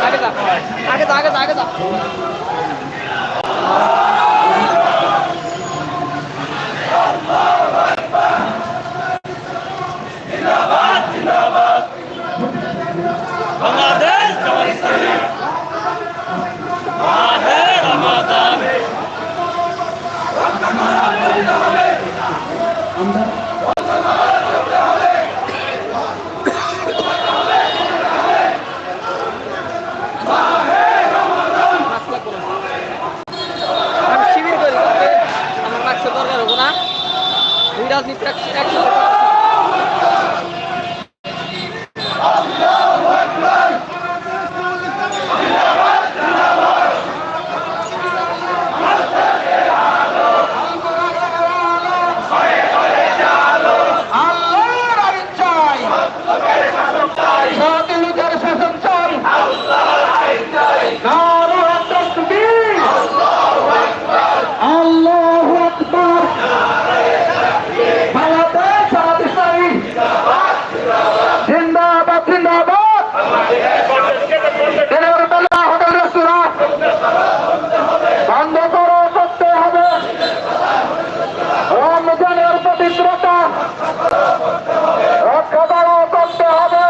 打个字，打个打个打个字。দুই রাজনীতি এক- একসাথে করতেছি। আল্লাহর আইন চাই স্বাধীনতার শাসন চাই নারায়ণ তাকবীর আল্লাহু আকবার বাংলাদেশ জামাত ইসলামী জিন্দাবাদ জিন্দাবাদ দিনের বেলা হোটেল রেস্তোরাঁ বন্ধ করো করতে হবে রমজানের পবিত্রতা রক্ষা করো করতে হবে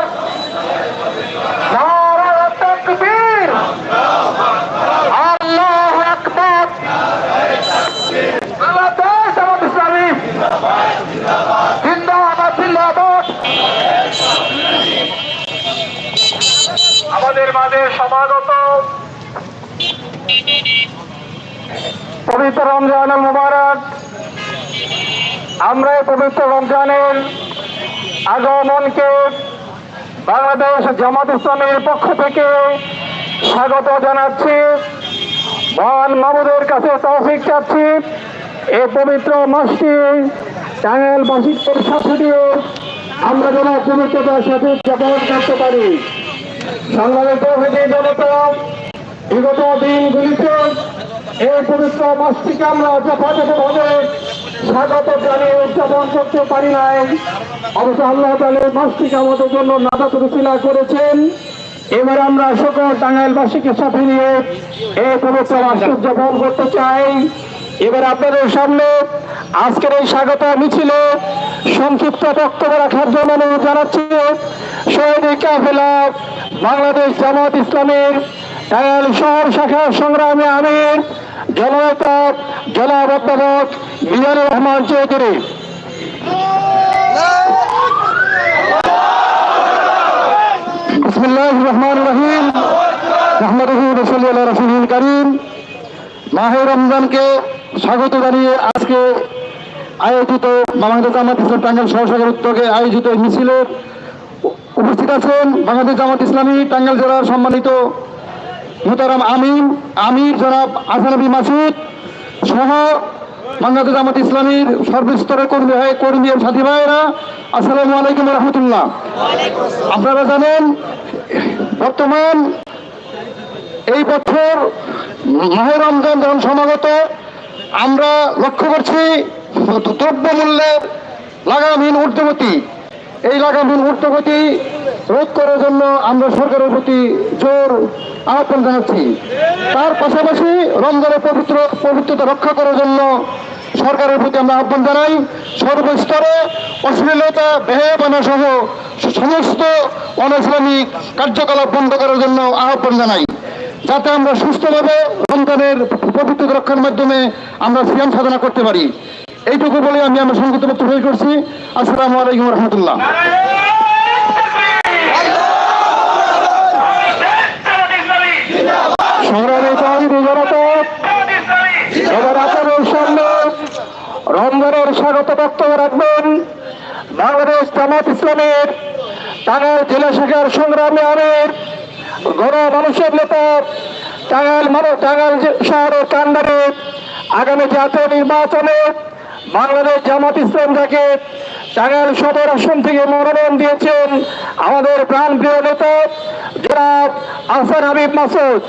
নারায়ণ তাকবীর আল্লাহু আকবার বাংলাদেশ জামাত ইসলামী জিন্দাবাদ জিন্দাবাদ আমাদের মাঝে সমাগত পবিত্র রমজান মুবারক। আমরা এই পবিত্র রমজানের আগমনকে বাংলাদেশ জামাত ইসলামের পক্ষ থেকে স্বাগত জানাচ্ছি। মহান মামুদের কাছে তৌফিক চাচ্ছি। এই পবিত্র মাসটি টাঙ্গাইল বাসিকদের সাথে দিয়ে আমরা যেন পবিত্রতার সাথে উদযাপন করতে পারি। সংগ্রামের তৌফিকে জনতা বিগত দিনগুলিতে এই পবিত্র মাসটিকে আমরা যথাযথভাবে স্বাগত জানিয়ে উদযাপন করতে পারি নাই। অবশ্য আল্লাহ তাহলে মাসটিকে আমাদের জন্য নাজাত রুচিলা করেছেন। এবার আমরা সকল টাঙ্গাইলবাসীকে সাথে নিয়ে এই পবিত্র মাস উদযাপন করতে চাই। এবার আপনাদের সামনে আজকের এই স্বাগত মিছিলে সংক্ষিপ্ত বক্তব্য রাখার জন্য অনুরোধ জানাচ্ছি। শহীদ কাফেলা বাংলাদেশ জামাত ইসলামের টাঙ্গাইল শহর শাখার সংগ্রামী আমির জনতা জনাব অধ্যাপক মিজানুর রহমান চৌধুরী। বিসমুল্লাহ রহমান রহিম। রহমদুল রসুল্লাহ রসুল করিম। মাহে রমজানকে স্বাগত জানিয়ে আজকে আয়োজিত বাংলাদেশ জামাত ইসলাম টাঙ্গাইল সহসাগর উদ্যোগে আয়োজিত মিছিলে উপস্থিত আছেন বাংলাদেশ জামাত ইসলামী টাঙ্গাইল জেলার সম্মানিত মোতারাম আমিন, আমির জনাব আসানবী মাসুদ সহ বাংলাদেশ জামাত ইসলামীর সর্বস্তরের কর্মী হয় কর্মী এবং সাথী ভাইয়েরা, আসসালামু আলাইকুম রহমতুল্লাহ আপনারা জানেন, বর্তমান এই বছর মাহে রমজান যখন সমাগত, আমরা লক্ষ্য করছি দ্রব্য মূল্যের লাগামহীন ঊর্ধ্বগতি। এই লাগামহীন ঊর্ধ্বগতি রোধ করার জন্য আমরা সরকারের প্রতি জোর আহ্বান জানাচ্ছি। তার পাশাপাশি রমজানের পবিত্র পবিত্রতা রক্ষা করার জন্য সরকারের প্রতি আমরা আহ্বান জানাই। সর্বস্তরে অশ্লীলতা বেহেবানা সহ সমস্ত অনইসলামিক কার্যকলাপ বন্ধ করার জন্য আহ্বান জানাই। যাতে আমরা সুস্থভাবে রমজানের পবিত্র রক্ষার মাধ্যমে আমরা সিয়াম সাধনা করতে পারি। এইটুকু বলে আমি আমার সংক্ষিপ্ত বক্তব্য করছি। আসসালামু আলাইকুম রহমতুল্লাহ। সংগ্রামী কমিটি জনতা, এবার আপনাদের সামনে স্বাগত বক্তব্য রাখবেন বাংলাদেশ জামাত ইসলামের টাঙ্গাইল জেলা শাখার সংগ্রামী আমির গণ মানুষের নেতা, টাঙ্গাইল মানুষ টাঙ্গাইল শহরের কান্ডারে আগামী জাতীয় নির্বাচনে বাংলাদেশ জামাত ইসলাম যাকে টাঙ্গাইল সদর আসন থেকে মনোনয়ন দিয়েছেন আমাদের প্রাণপ্রিয় নেতা জনাব আহসান হাবিব মাসুদ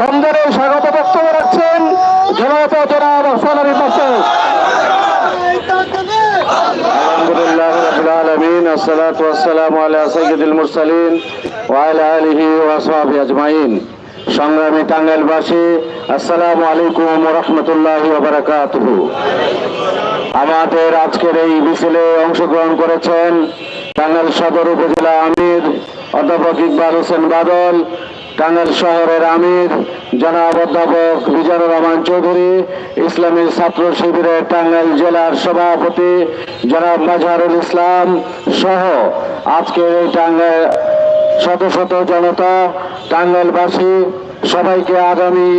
রমজানের স্বাগত বক্তব্য রাখছেন জনাব জনাব আহসান হাবিব মাসুদ الحمد لله رب العالمين والصلاة والسلام على سيد المرسلين وعلى آله وأصحابه أجمعين সংগ্রামী টাঙ্গাইলবাসী আসসালামু আলাইকুম রহমতুল্লাহ বারাকাতুহু আমাদের আজকের এই মিছিলে অংশগ্রহণ করেছেন টাঙ্গাইল সদর উপজেলা আমির অধ্যাপক ইকবাল হোসেন বাদল, টাঙ্গাইল শহরের আমির জনাব অধ্যাপক মিজানুর রহমান চৌধুরী, ইসলামী ছাত্র শিবিরের টাঙ্গাইল জেলার সভাপতি জনাব মাজহারুল ইসলাম সহ আজকের এই টাঙ্গাইল শত শত জনতা, টাঙ্গাইলবাসী সবাইকে আগামী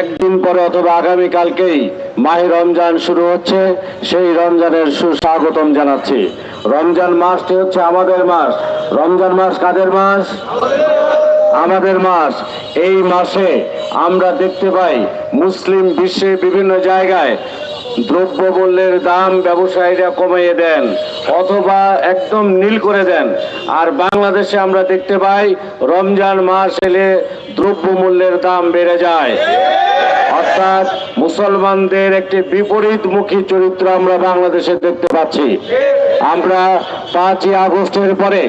একদিন পরে অথবা আগামীকালকেই মাহে রমজান শুরু হচ্ছে, সেই রমজানের সুস্বাগতম জানাচ্ছি। রমজান মাসটি হচ্ছে আমাদের মাস। রমজান মাস কাদের মাস? আমাদের মাস। এই মাসে আমরা দেখতে পাই মুসলিম বিশ্বের বিভিন্ন জায়গায় দ্রব্য মূল্যের দাম ব্যবসায়ীরা কমিয়ে দেন অথবা একদম নীল করে দেন। আর বাংলাদেশে আমরা দেখতে পাই, রমজান মাস এলে দ্রব্যমূল্যের দাম বেড়ে যায়। অর্থাৎ মুসলমানদের একটি বিপরীতমুখী চরিত্র আমরা বাংলাদেশে দেখতে পাচ্ছি। আমরা পাঁচই আগস্টের পরে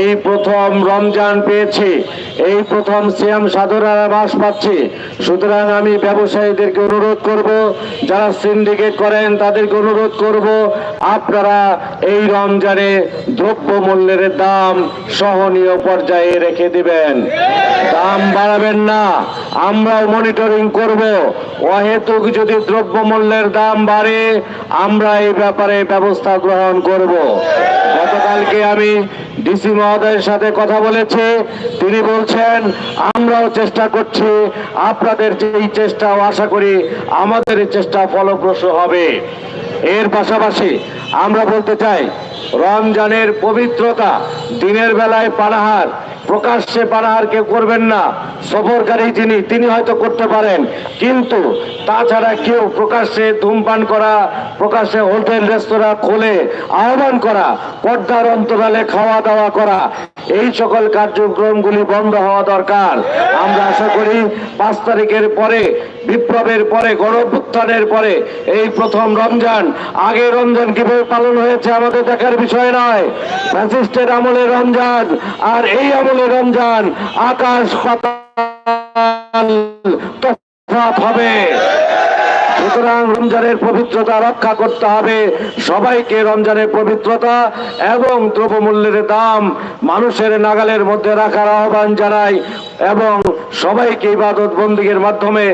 এই প্রথম রমজান পেয়েছি, এই প্রথম সিয়াম সাধনার মাস পাচ্ছি। সুতরাং আমি ব্যবসায়ীদেরকে অনুরোধ করব, যারা সিন্ডিকেট করেন তাদেরকে অনুরোধ করব, আপনারা এই রমজানে দ্রব্য মূল্যের দাম সহনীয় পর্যায়ে রেখে দিবেন। দাম বাড়াবেন না, আমরাও মনিটরিং করব। অহেতুক যদি দ্রব্য মূল্যের দাম বাড়ে, আমরা এই ব্যাপারে ব্যবস্থা গ্রহণ করব। গতকালকে আমি ডিসি মহোদয়ের সাথে কথা বলেছি। তিনি বলছেন, আমরাও চেষ্টা করছি, আপনাদের এই চেষ্টাও আশা করি আমাদের চেষ্টা ফলপ্রসূ হবে। এর পাশাপাশি আমরা বলতে চাই, রমজানের পবিত্রতা দিনের বেলায় পানাহার প্রকাশ্যে পারা আর কেউ করবেন না। সফরকারী যিনি, তিনি হয়তো করতে পারেন। কিন্তু তাছাড়া কেউ প্রকাশ্যে ধূমপান করা, প্রকাশ্যে হোটেল রেস্তোরাঁ খোলে, আহ্বান করা, পর্দার অন্তরালে খাওয়া দাওয়া করা, এই সকল কার্যক্রমগুলি বন্ধ হওয়া দরকার। আমরা আশা করি পাঁচ তারিখের পরে বিপ্লবের পরে গণপুত্থানের পরে, এই প্রথম রমজান। আগে রমজান কীভাবে পালন হয়েছে আমাদের দেখার বিষয় নয়। ফ্যাসিস্টের আমলে রমজান, আর এই আমলে রমজান আকাশ পাতাল হবে। সুতরাং রমজানের পবিত্রতা রক্ষা করতে হবে। সবাইকে রমজানের পবিত্রতা এবং দ্রব্যমূল্যের দাম মানুষের নাগালের মধ্যে রাখার আহ্বান জানাই এবং সবাইকে ইবাদত বন্দীগের মাধ্যমে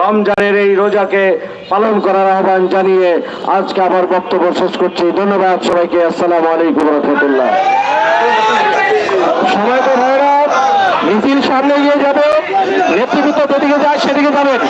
রমজানের এই রোজাকে পালন করার আহ্বান জানিয়ে আজকে আমার বক্তব্য শেষ করছি। ধন্যবাদ সবাইকে। আসসালামু আলাইকুম রহমতুল্লাহ। তো মিছিল সামনে গিয়ে যাবে। নেতৃত্ব যেদিকে যায়, সেদিকে যাবেন।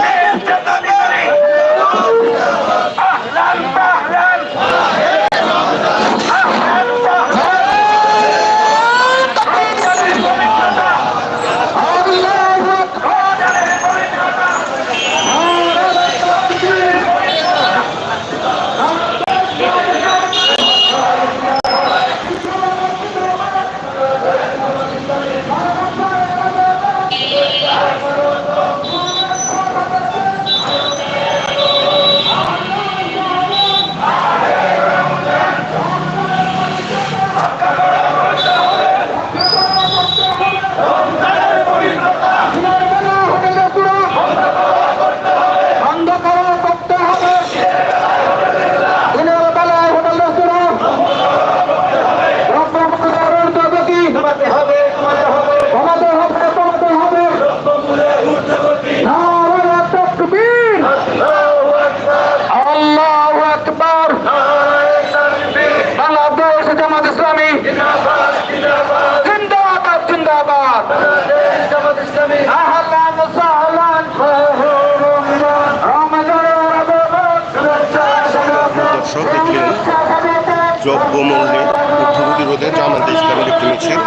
দ্রব্যমূল্যে ঊর্ধ্বগতি রোধে জামাত একটি মিছিল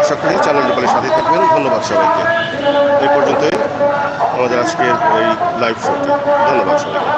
আশা করি চ্যানেল লোকালের সাথে থাকবেন। ধন্যবাদ সবাইকে। এই পর্যন্তই আমাদের আজকের এই লাইভ শোটি ধন্যবাদ সবাইকে।